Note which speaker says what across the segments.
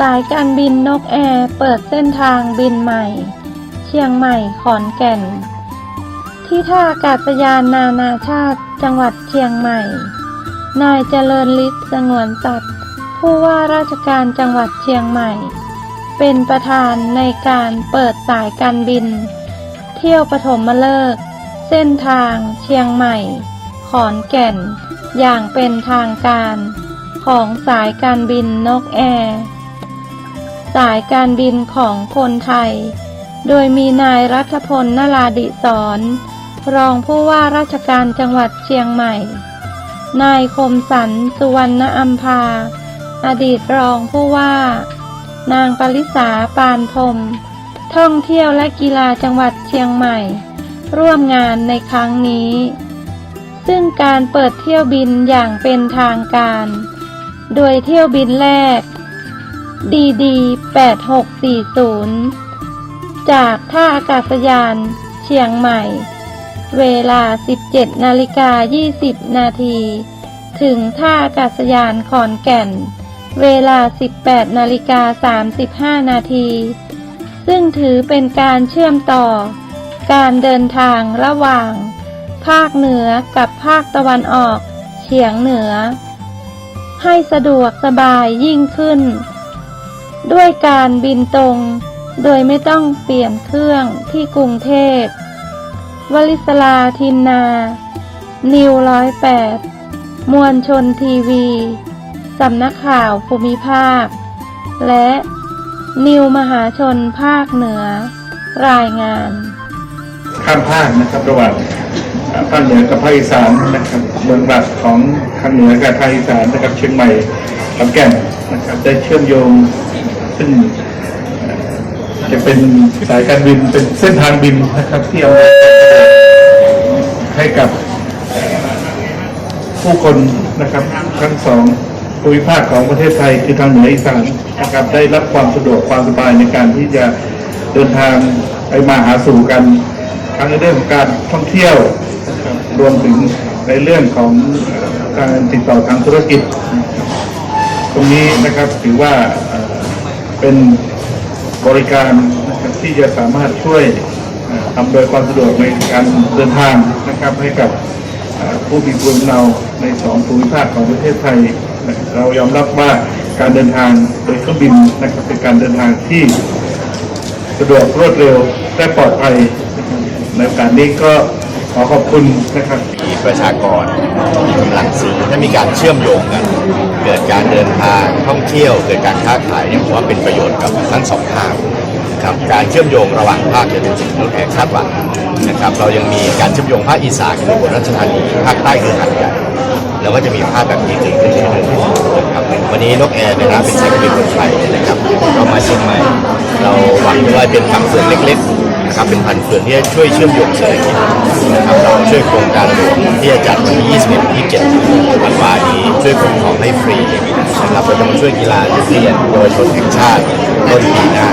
Speaker 1: สายการบินนกแอร์เปิดเส้นทางบินใหม่ เชียงใหม่ขอนแก่น ที่ท่าอากาศยานนานาชาติจังหวัดเชียงใหม่ นายเจริญฤทธิ์สงวนสัตว์ผู้ว่าราชการจังหวัดเชียงใหม่ เป็นประธานในการเปิดสายการบิน เที่ยวปฐมฤกษ์เส้นทางเชียงใหม่ ขอนแก่น อย่างเป็นทางการ ของสายการบินนกแอร์ สายการบินของคนไทย โดยมีนายรัฐพลนราดิศรรองผู้ว่าราชการจังหวัดเชียงใหม่ นายคมสันสุวรรณอัมพา อดีตรองผู้ว่า นางปริษาปานพรมท่องเที่ยวและกีฬาจังหวัดเชียงใหม่ ร่วมงานในครั้งนี้ ซึ่งการเปิดเที่ยวบินอย่างเป็นทางการ โดยเที่ยวบินแรก DD 8640 จากท่าอากาศยานเชียงใหม่ เวลา 17นาฬิกา20 นาที ถึงท่าอากาศยานขอนแก่น เวลา 18นาฬิกา35 นาที ซึ่งถือเป็นการเชื่อมต่อ การเดินทางระหว่าง ภาคเหนือกับภาคตะวันออกเฉียงเหนือ ให้สะดวกสบายยิ่งขึ้น ด้วยการบินตรง โดยไม่ต้องเปลี่ยนเครื่องที่กรุงเทพ วลิศลาทินนา นิวร้อยแปดมวลชนทีวี สำนักข่าวภูมิภาค และนิวมหาชนภาคเหนือ รายงาน
Speaker 2: ข้ามภาคนะครับระหว่างภาคเหนือกับภาคอีสานนะครับเมืองหลักของทางเหนือกับทางอีสานนะครับเชียงใหม่ขอนแก่นนะครับได้เชื่อมโยง ซึ่งจะเป็นสายการบินเป็นเส้นทางบินนะครับที่เอาให้กับผู้คนนะครับทั้งสองภูมิภาคของประเทศไทยคือทางเหนืออีสานนะครับได้รับความสะดวกความสบายในการที่จะเดินทางไปมาหาสู่กันทั้งในเรื่องของการท่องเที่ยวรวมถึงในเรื่องของการติดต่อทางธุรกิจ ตรงนี้นะครับถือว่า เป็นบริการนะครับที่จะสามารถช่วยเอ่ออำนวยความสะดวกในการเดินทางนะครับให้กับผู้มีภูมิเนาในสองภูมิภาคของประเทศไทย เรายอมรับว่าการเดินทางโดยเครื่องบินนะครับเป็นการเดินทางที่สะดวกรวดเร็วและปลอดภัยนรับในกาสนี้ก็ขอขอบคุณนะครับ
Speaker 3: มีประชากรมีกำลังซื้อถ้ามีการเชื่อมโยงกัน เกิดการเดินทางท่องเที่ยว เกิดการค้าขายเนี่ยผมว่าเป็นประโยชน์กับทั้งสองภาคครับการเชื่อมโยงระหว่างภาคจะเป็นสิ่งที่เราแอคาดหวังนะครับเรายังมีการเชื่อมโยงภาคอีสานคืออุบลราชธานีภาคใต้คือหาดใหญ่แล้วก็จะมีภาพแบบนี้เกิดขึ้นเรื่อยๆนะครับวันนี้นกแอร์ในฐานะเป็นสายการบินคนไทยนะครับเรามาเชียงใหม่เราหวังว่าเป็นคำเฟืองเล็กๆ นะครับเป็นพันเฟืองที่จะช่วยเชื่อมโยงเศรษฐกิจนะครับเราช่วยโครงการหลวงที่จะจัดวันที่ 21 27ธันวานี้ช่วยขนของให้ฟรีนะครับเราจะมาช่วยกีฬานักเรียนเยาวชนแห่งชาติต้นปีหน้า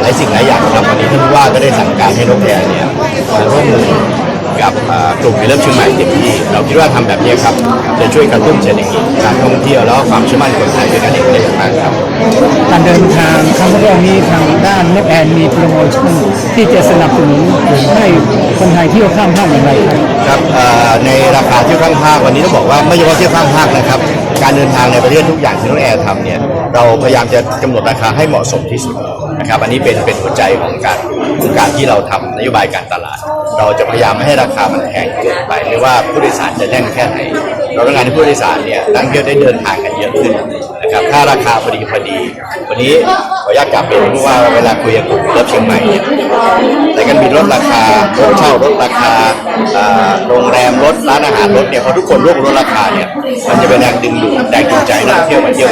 Speaker 3: หลายสิ่งหลายอย่างครับวันนี้ท่านผู้ว่าก็ได้สั่งการให้นกแอร์เนี่ยมาร่วมมือ กับเอ่อกลุ่มวิลเลอร์เชียงใหม่เต็มที่เราคิดว่าทำแบบนี้ครับ จะช่วยกระตุ้นเศรษฐกิจการท่องเที่ยวแล้วก็ความเชื่อมั่นคนไทยด้วยกันเองได้อย่างมากครับ
Speaker 4: การเดินทางครั้งแรกนี้ทางด้านนกแอนมีโปรโมชั่นที่จะสนับสนุนให้คนไทยเที่ยวข้ามภาคอย่างไรครับ
Speaker 3: ครับเอ่อในราคาเที่ยวข้ามภาควันนี้ต้องบอกว่าไม่เฉพาะเที่ยวข้ามภาคนะครับ การเดินทางในประเทศทุกอย่างที่น้องแอร์ทำเนี่ยเราพยายามจะกำหนดราคาให้เหมาะสมที่สุดนะครับอันนี้เป็นเป็นหัวใจของการของการที่เราทำนโยบายการตลาด เราจะพยายามไม่ให้ราคามันแพงเกินไปไม่ว่าผู้โดยสารจะแน่นแค่ไหน เราต้องการให้ผู้โดยสารเนี่ยนักท่องเที่ยวได้เดินทางกันเยอะขึ้นนะครับถ้าราคาพอดีพอดี วันนี้ขออนุญาตกลับเรียนผู้ว่าเวลาคุยกับกลุ่มเลิฟเชียงใหม่เนี่ยแต่กันมีลดราคารงเช่ารถราคาอ่าโรงแรมลดร้านอาหารลดเนี่ยพอทุกคนร่วมลดราคาเนี่ยมันจะเป็นแรงดึงดูดแรงจูงใจนักท่องเที่ยวมาเที่ยว